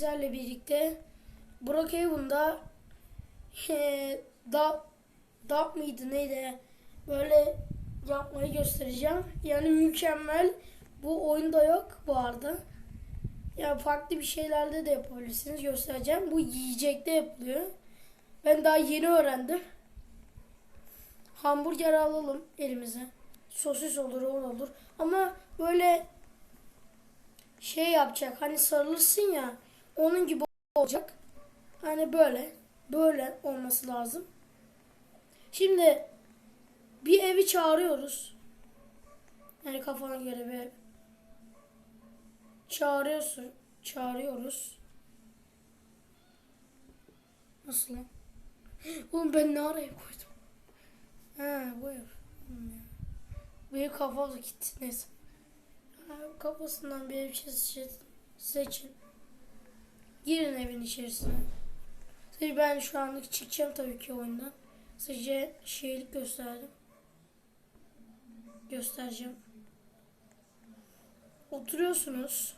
sizlerle birlikte Brookhaven'da eee da Dap mıydı neydi böyle yapmayı göstereceğim. Yani mükemmel. Bu oyunda yok bu arada. Ya farklı bir şeylerde de yapabilirsiniz göstereceğim. Bu yiyecekte yapılıyor. Ben daha yeni öğrendim. Hamburger alalım elimize. Sosis olur, o olur. Ama böyle şey yapacak. Hani sarılırsın ya. Onun gibi olacak. Hani böyle. Böyle olması lazım. Şimdi bir evi çağırıyoruz. Yani kafana göre bir ev. Çağırıyorsun. Çağırıyoruz. Nasıl lan? Oğlum ben ne araya koydum? Ha bu ev. Hmm. Bu ev kafalı gitti. Neyse. Kafasından bir ev seçin. seçin. Girin evin içerisine. Tabii ben şu anlık çıkacağım tabii ki oyundan. Sizce şeylik gösterdim. Göstereceğim. Oturuyorsunuz.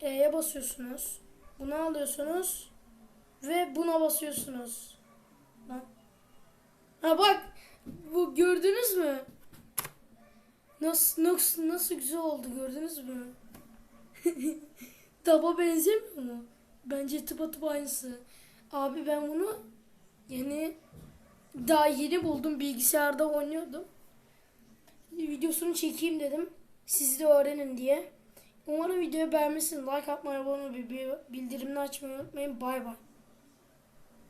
E'ye basıyorsunuz. Bunu alıyorsunuz. Ve buna basıyorsunuz. Lan. Ha bak. Bu gördünüz mü? Nasıl nasıl nasıl güzel oldu gördünüz mü? Taba benzemiyor mu? Bence tıpatıp aynısı. Abi ben bunu yani daha yeni buldum bilgisayarda oynuyordum. Videosunu çekeyim dedim. Siz de öğrenin diye. Umarım videoyu beğenmişsiniz. Like atmayı, abone olmayı, bildirimini açmayı unutmayın. Bay bay.